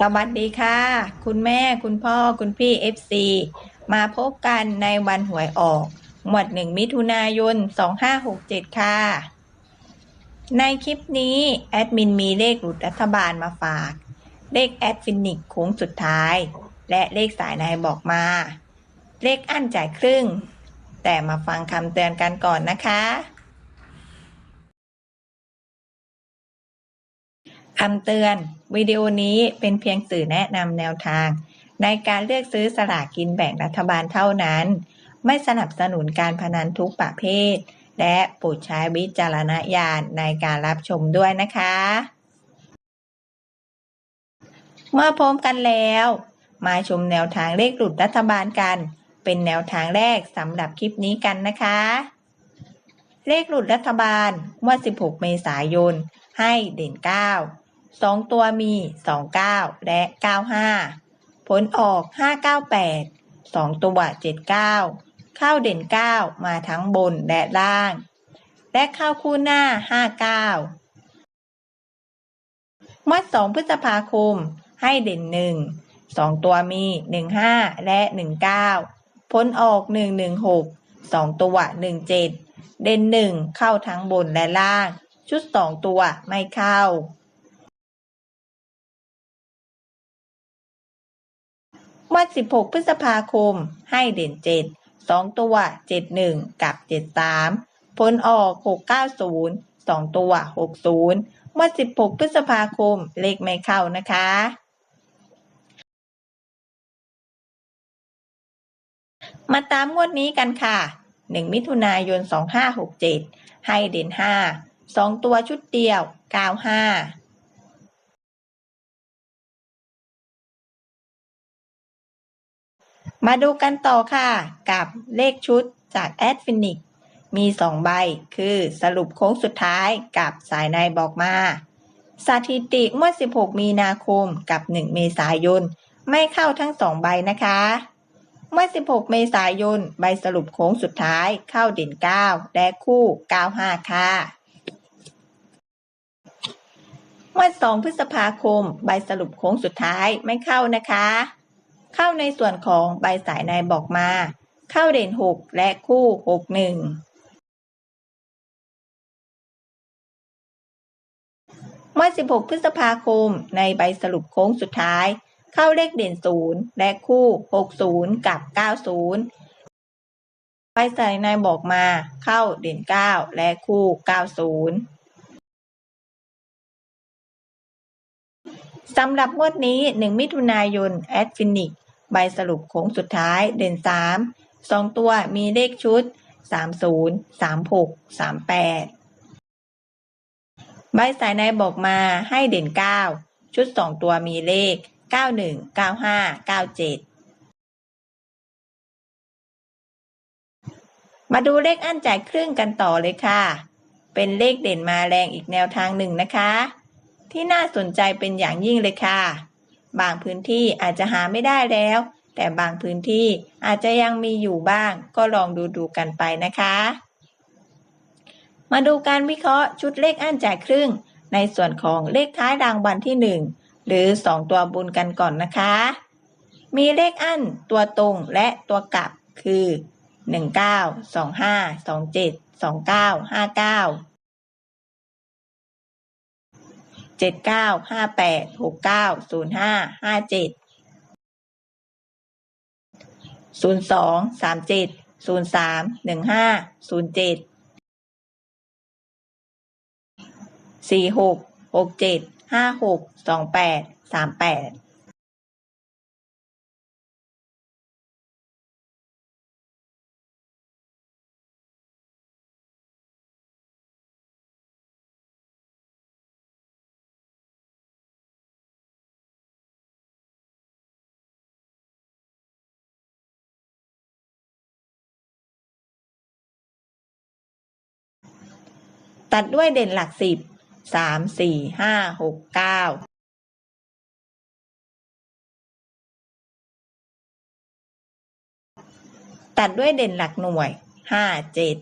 สวัสดีค่ะ คุณแม่คุณพ่อคุณพี่ FC มาพบกันในวันหวยออกหมวดหนึ่งมิถุนายน 2567 ค่ะ ในคลิปนี้ แอดมินมีเลขหลุดรัฐบาลมาฝาก เลขแอดฟินิกโค้งสุดท้าย และเลขสายนายบอกมา เลขอั้นจ่ายครึ่ง แต่มาฟังคำเตือนกันก่อนนะคะำเตือน วิดีโอนี้เป็นเพียงสื่อแนะนำแนวทาง ในการเลือกซื้อสลากกินแบ่งรัฐบาลเท่านั้น ไม่สนับสนุนการพนันทุกประเภท และโปรดใช้วิจารณญาณในการรับชมด้วยนะคะ เมื่อพร้อมกันแล้ว มาชมแนวทางเลขหลุดรัฐบาลกัน เป็นแนวทางแรกสำหรับคลิปนี้กันนะคะ เลขหลุดรัฐบาลเมื่อ16 เมษายนให้เด่น 9 สองตัวมี 29 และ 95 ผลออก 598สองตัว 79เข้าเด่น 9 มาทั้งบนและล่าง และเข้าคู่หน้า 59 มัด 2 พฤษภาคม ให้เด่น1สองตัวมี 15 และ 19 ผลออก 116สองตัว 17 เด่น 1 เข้าทั้งบนและล่าง ชุด 2 ตัวไม่เข้า วัน16 พฤษภาคม ให้เด่น 7 2 ตัว 71 กับ 73 ผลออก 690 2 ตัว 60วัน16 พฤษภาคม เลขไม่เข้านะคะ มาตามงวดนี้กันค่ะ 1 มิถุนายน 2567 ให้เด่น 5 2 ตัวชุดเดียว 95 มาดูกันต่อค่ะ กับเลขชุดจากแอดฟินิกมี2ใบ คือสรุปโค้งสุดท้ายกับสายในบอกมา สถิติเมื่อ16 มีนาคมกับ 1 เมษายน ไม่เข้าทั้ง2ใบนะคะเมื่อ 16 เมษายน ใบสรุปโค้งสุดท้ายเข้าเด่น 9 และคู่ 95 ค่ะเมื่อ 2 พฤษภาคม ใบสรุปโค้งสุดท้ายไม่เข้านะคะ เข้าในส่วนของใบสายในบอกมา เข้าเด่น 6 และคู่ 61 เมื่อ 16 พฤษภาคม ในใบสรุปโค้งสุดท้าย เข้าเลขเด่น 0 และคู่ 60 กับ 90 ใบสายในบอกมา เข้าเด่น 9 และคู่ 90สำหรับงวดนี้ 1 มิถุนายน แอดฟินิก ใบสรุปโค้งสุดท้ายเด่น 3 2 ตัวมีเลขชุด 30 36 38 ใบสายในบอกมาให้เด่น 9 ชุด 2 ตัวมีเลข 91 95 97 มาดูเลขอั้นจ่ายครึ่งกันต่อเลยค่ะ เป็นเลขเด่นมาแรงอีกแนวทางหนึ่งนะคะ ที่น่าสนใจเป็นอย่างยิ่งเลยค่ะ บางพื้นที่อาจจะหาไม่ได้แล้ว แต่บางพื้นที่อาจจะยังมีอยู่บ้าง ก็ลองดูดูกันไปนะคะ มาดูการวิเคราะห์ชุดเลขอั้นจ่ายครึ่ง ในส่วนของเลขท้ายรางวัลที่ 1 หรือ 2 ตัวบุญกันก่อนนะคะ มีเลขอั้นตัวตรงและตัวกลับคือ 19 25 27 29 59 เจ็ดเก้าห้าแปดหกเก้าศูนย์ห้าห้าเจ็ดศูนย์สองสามเจ็ดศูนย์สามหนึ่งห้าศูนย์เจ็ดสี่หกหกเจ็ดห้าหกสองแปดสามแปด ตัดด้วยเด่นหลักสิบสามสี่ห้าหกเก้าตัดด้วยเด่นหลักหน่วยห้าเจ็ด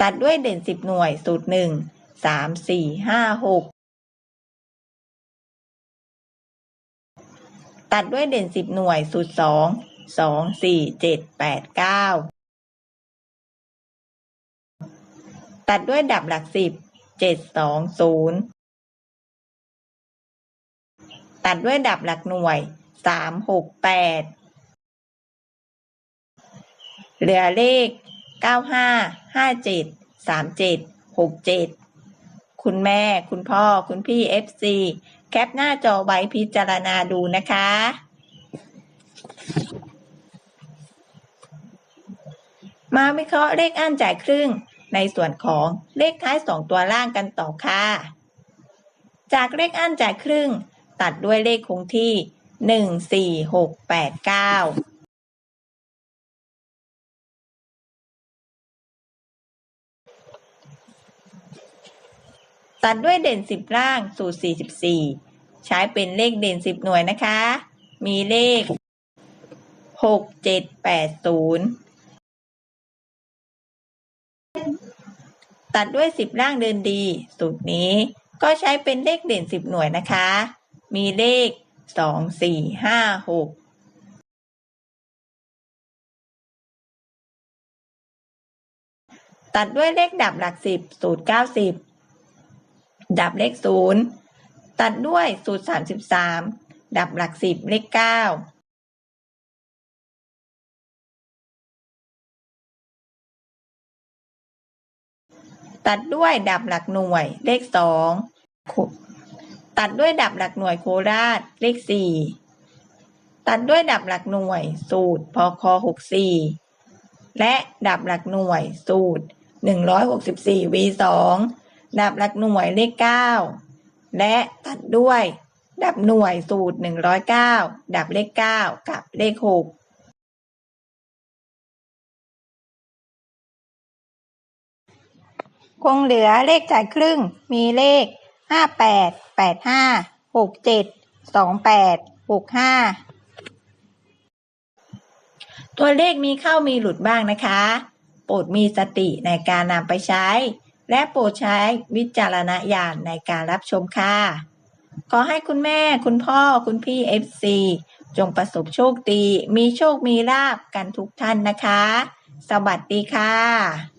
ตัตัดด้วยเด่นสิบหน่วยสูตรหนึ่งสามสี่ห้าหกตัดด้วยเด่นสิบหน่วยสูตรสอง สองสี่เจ็ดแปดเก้าตัดด้วยดับหลักสิบเจ็ดสองศูนย์ตัดด้วยดับหลักหน่วยสามหกแปดเหลือเลขเก้าห้าห้าเจ็ดสามเจ็ดหกเจ็ดคุณแม่ คุณพ่อ คุณพี่เอฟซีแคปหน้าจอไว้พิจารณาดูนะคะ มาวิเคราะห์เลขอั้นจ่ายครึ่ง ในส่วนของเลขท้ายสองตัวล่างกันต่อค่ะ จากเลขอั้นจ่ายครึ่ง ตัดด้วยเลขคงที่หนึ่งสี่หกแปดเก้าตัดด้วยเด่นสิบล่างสูตรสี่สิบสี่ใช้เป็นเลขเด่นสิบหน่วยนะคะ มีเลขหกเจ็ดแปดศูนย์ ตัดด้วยสิบล่างเดินดี สูตรนี้ก็ใช้เป็นเลขเด่นสิบหน่วยนะคะ มีเลขสองสี่ห้าหกตัดด้วยเลขดับหลักสิบสูตรเก้าสิบดับเลขศูนย์ตัดด้วยสูตรสามสิบสามดับหลักสิบเลขเก้า ตัดด้วยดับหลักหน่วย เลขสองตัดด้วยดับหลักหน่วยโคราช เลขสี่ตัดด้วยดับหลักหน่วย สูตรพคหกสี่และดับหลักหน่วย สูตรหนึ่งร้อยหกสิบสี่วีสองดับหลักหน่วยเลขเก้าและตัดด้วย ดับหน่วยสูตรหนึ่งร้อยเก้าดับเลขเก้ากับเลขหก คงเหลือเลขจ่ายครึ่งมีเลขห้าแปดแปดห้าหกเจ็ดสองแปดหกห้าตัวเลขมีเข้ามีหลุดบ้างนะคะ โปรดมีสติในการนำไปใช้ และโปรดใช้วิจารณญาณในการรับชมค่ะ ขอให้คุณแม่ คุณพ่อ คุณพี่ FC จงประสบโชคดี มีโชคมีลาบกันทุกท่านนะคะ สวัสดีค่ะ